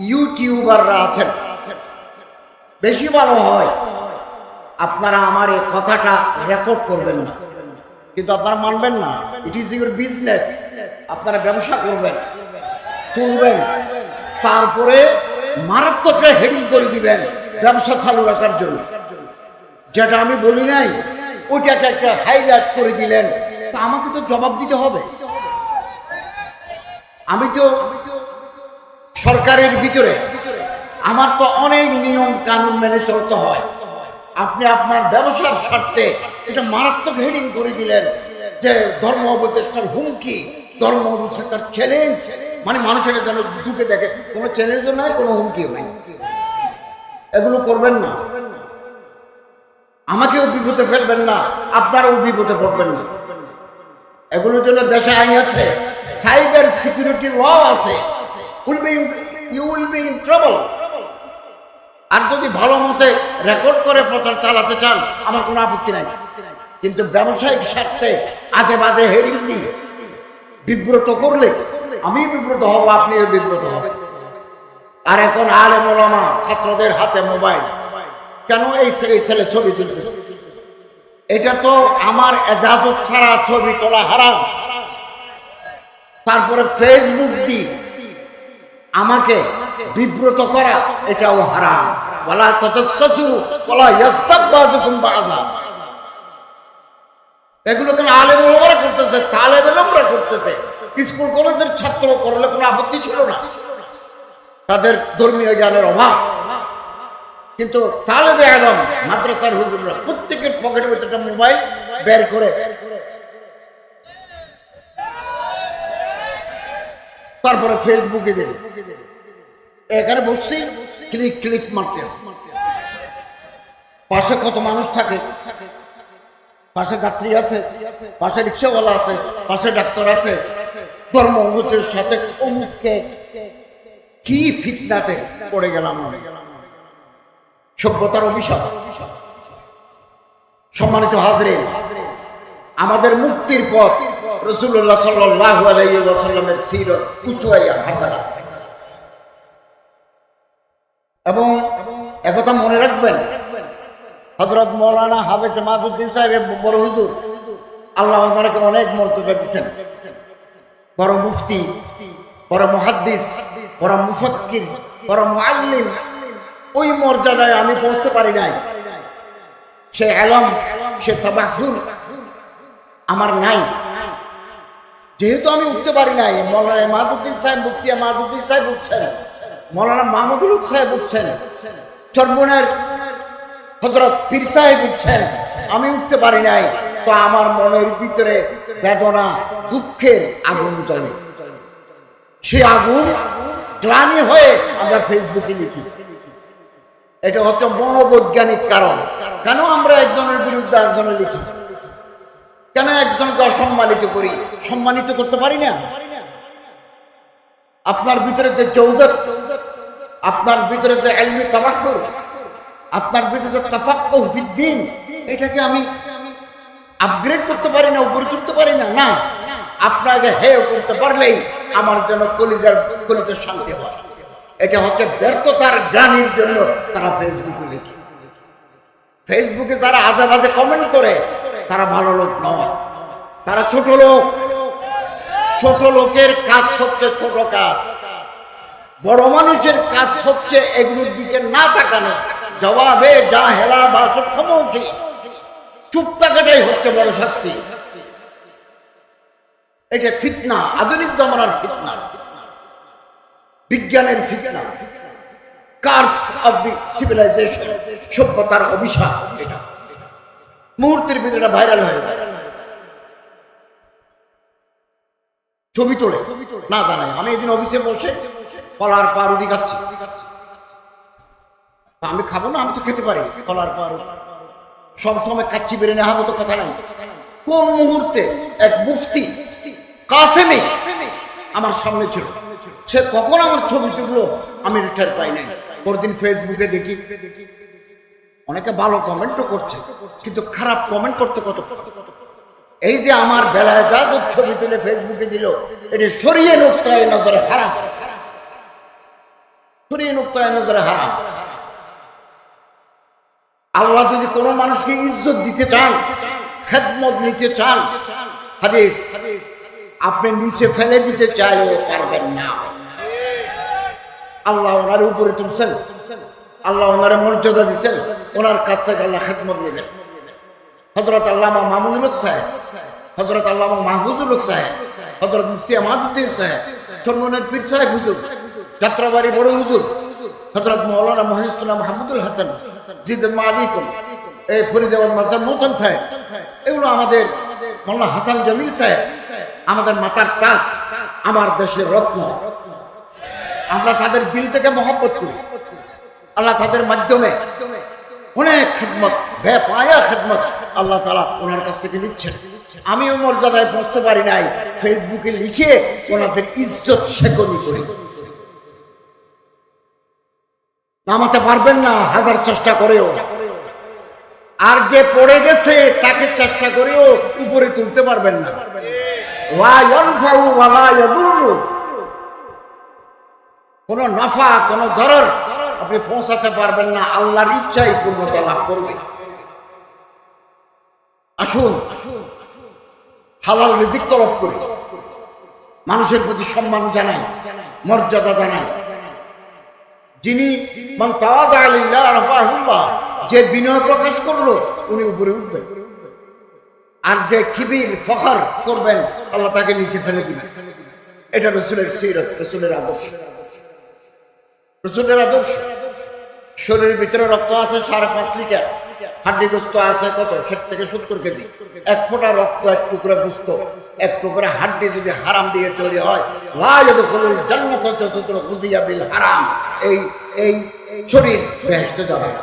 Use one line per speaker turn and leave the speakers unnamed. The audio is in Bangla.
ইউটিউবাররা আছেন। বেশি ভালো হয়, আপনারা আমার এই কথাটা রেকর্ড করবেন না। কিন্তু আপনারা মানবেন না ইট ইজ ইউর বিজনেস আপনারা ব্যবসা করবেন, তুলবেন, তারপরে মারাত্মক হেডিং করে দিবেন ব্যবসা চালু রাখার জন্য। যেটা আমি বলি নাই, ওইটাকে একটা হাইলাইট করে দিলেন। তা আমাকে তো জবাব দিতে হবে। আমি তো সরকারের ভিতরে আমার তো অনেক নিয়ম কানুন মেনে চলতে হয়। আপনি আপনার ব্যবসার স্বার্থে এটা মারাত্মক হেডিং করে দিলেন যে ধর্ম উপদেষ্টার হুমকি, ধর্ম উপদেষ্টার চ্যালেঞ্জ মানে মানুষের যেন ঢুকে দেখে, কোনো চ্যালেঞ্জও নাই, কোনো হুমকিও নাই। এগুলো করবেন না। আমাকেও বিপদে ফেলবেন না, আপনারাও বিপদে পড়বেন না। এগুলোর জন্য দেশে আইন আছে সাইবার সিকিউরিটি ল আছে। Will be you will be in trouble আর যদি ভালো মতে রেকর্ড করে প্রচার চালাতে চান, আমার কোনো আপত্তি নাই। কিন্তু ব্যবসায়িক স্বার্থে আজে বাজে হেডিং দিই বিব্রত করলে আমি বিব্রত হব, আপনিও বিব্রত হবেন। আর এখন আলে মোলামা ছাত্রদের হাতে মোবাইল। কেন এই ছেলে ছবি তুলতেছে? এটা তো আমার এজাজত ছাড়া ছবি তোলা হারাম। তারপরে ফেসবুক দি আমাকে বিব্রত করা, এটাও হারাম। বলা ততসু বলা ইয়াস্তাবাজুকুম বাযা এগুলো কেন আলেম ওলামারা করতেছে তালেব এলমরা করতেছে। স্কুল, কলেজের ছাত্র করলে কোনো আপত্তি ছিল না। তাদের ধর্মীয় জ্ঞানের অভাব। কিন্তু তালেবে আলম, মাদ্রাসার হুজুররা প্রত্যেকের ভিতরে একটা মোবাইল বের করে তারপরে ফেসবুকে দেবে এখানে বসছি ক্লিক ক্লিক মারতে পাশে কত মানুষ থাকে, পাশে যাত্রী আছে, পাশে রিক্সাওয়ালা আছে, পাশে ডাক্তার আছে ধর্ম অমুকের সাথে অমুককে কি ফিতনাতে পড়ে গেলাম সভ্যতার অভিশাপ। সম্মানিত হাজরে আমাদের মুক্তির পথ রসুল্লাহ সাল্লাহ আলাইসাল্লামের সিরত উসুয়াইয়া হাসানা। এবং একথা মনে রাখবেন হজরত মৌলানা হাফেজ বড় হুজুর, আল্লাহ অনেক মর্যাদা দিচ্ছেন বড় মুফতি, বড় মুহাদ্দিস, বড় মুফক্কির, বড় মুআল্লিম, ওই মর্যাদায় আমি পৌঁছতে পারি নাই। সে আলম, সে আমার নাই। যেহেতু আমি উঠতে পারি নাই, মৌলানা মাহবুদ্দিন সাহেব মুফতি মাহবুদ্দিন সাহেব উঠছেন, মৌলানা মাহমুদুল সাহেব উঠছেন, চরমনের হজরত পীর সাহেব উঠছেন, আমি উঠতে পারি নাই, তো আমার মনের ভিতরে বেদনা, দুঃখের আগুন জ্বলে। সে আগুন গ্লানি হয়ে আমরা ফেসবুকে লিখি। এটা হচ্ছে মনোবৈজ্ঞানিক কারণ। কেন আমরা একজনের বিরুদ্ধে একজনের লিখি? কেন একজনকে অসম্মানিত করি? সম্মানিত করতে পারি না? আপনার ভিতরে যে চৌদত আপনার ভিতরে যে এলমি তাবাক্কুর আপনার ভিতরে যে তাফাক্কুহ ফিদ্দিন, এটাকে আমি আপগ্রেড করতে পারি না, উপরে তুলতে পারি না? না। আপনাকে হেয় করতে পারলেই আমার যেন কলিজার কলিজার শান্তি হয়। এটা হচ্ছে ব্যর্থতার গ্রানির জন্য তারা ফেসবুকে লিখে। ফেসবুকে তারা আজে বাজে কমেন্ট করে, তারা ভালো লোক নয়। তারা ছোট লোক। ছোট লোকের কাজ হচ্ছে ছোট কাজ। বড় মানুষের কাজ হচ্ছে এগুলোর দিকে না তাকানো। জবাবে যা হেলা বা সব চুপ থাকাটাই হচ্ছে বড় শাস্তি। এটা ফিতনা, আধুনিক জমানার ফিতনা। বিজ্ঞানের ফিতনা। কার্স অফ দি সিভিলাইজেশন সভ্যতার অভিশাপ এটা। মুহূর্তের ভিতরে ভাইরাল হয়ে যায়। ছবি তোলে। না জানাই আমি এদিন অফিসে বসে কলার পাউরুটি খাচ্ছি। আমি খাব না, আমি তো খেতে পারি কলার পাউরুটি সব সময় খাচ্ছি বেড়ে নেওয়ার মতো কথা নাই। কোন মুহূর্তে এক মুফতি কাসেমে আমার সামনে ছিল। সে কখন আমার ছবি তুললো, আমি রিটার পাই নাই। পরদিন ফেসবুকে দেখি। অনেকে ভালো কমেন্টও করছে, কিন্তু খারাপ কমেন্ট করতে কত? এই যে আমার বেলায় যা ছবি তুলে ফেসবুকে দিল, এটা সরিয়ে নোক্তায় নজরে হারাম। শরীর নুক্তায় নজরে হারাম। আল্লাহ যদি কোনো মানুষকে ইজ্জত দিতে চান, খেদমত নিতে চান, হাদিস, আপনি নিচে ফেলে দিতে চাইলেও পারবেন না। আল্লাহ ওনার উপরে তুলছেন, আল্লাহ ওনার মর্যাদা দিচ্ছেন ওনার কাছ থেকে আল্লাহ খেদমত নেবেন। হজরত আল্লামা মামুনুল হক সাহেব হজরত আল্লামা মাহফুজুল হক সাহেব হজরত মুফতি আমাদুদ্দিন সাহেব চন্মনের পীর সাহেব হুজুর, যাত্রাবাড়ি বড় হুজুর হজরত মৌলানা মহেশুল্লাহ মাহমুদুল হাসান জিদ মালিকুম এই ফরিদাবাদ মাসাব মোহতন সাহেব, এগুলো আমাদের মৌলানা হাসান জামিল সাহেব, আমাদের মাতার তাস, আমার দেশের রত্ন। আমরা তাদের দিল থেকে মহব্বত করি। আল্লাহ তাদের মাধ্যমে অনেক খেদমত, বেপায়া খেদমত আল্লাহ তালা ওনার কাছ থেকে নিচ্ছেন। আমিও মর্যাদায় পৌঁছতে পারি নাই, ফেসবুকে লিখে ওনাদের ইজ্জত শেকনি করি। নামাতে পারবেন না, হাজার চেষ্টা করেও। আর যে পড়ে গেছে, তাকে চেষ্টা করেও উপরে তুলতে পারবেন না। কোনো নফা, কোনো ধরর আপনি পৌঁছাতে পারবেন না, আল্লাহর ইচ্ছাই পূর্ণতা লাভ করবে। আসুন। হালাল রিজিক তলব করি। মানুষের প্রতি সম্মান জানাই, মর্যাদা জানাই। যিনি যে বিনয় প্রকাশ করল, উনি উপরে উঠবেন। আর যে কিবির ফখর করবেন, আল্লাহ তাকে নিচে ফেলে দিবেন। এটা রসুলের সিরত, রসুলের আদর্শ। রসুলের আদর্শ। শরীরের ভিতরে রক্ত আছে সাড়ে পাঁচ লিটার। হাড্ডি গোস্ত আছে কত? ষাট থেকে সত্তর কেজি। এক ফোঁটা রক্ত, এক টুকরা গোস্ত। এক টুকরা হাড্ডি যদি হারাম দিয়ে তৈরি হয় খুজিয়া বিল হারাম। এই এই শরীর বেহেশতে যাবে না।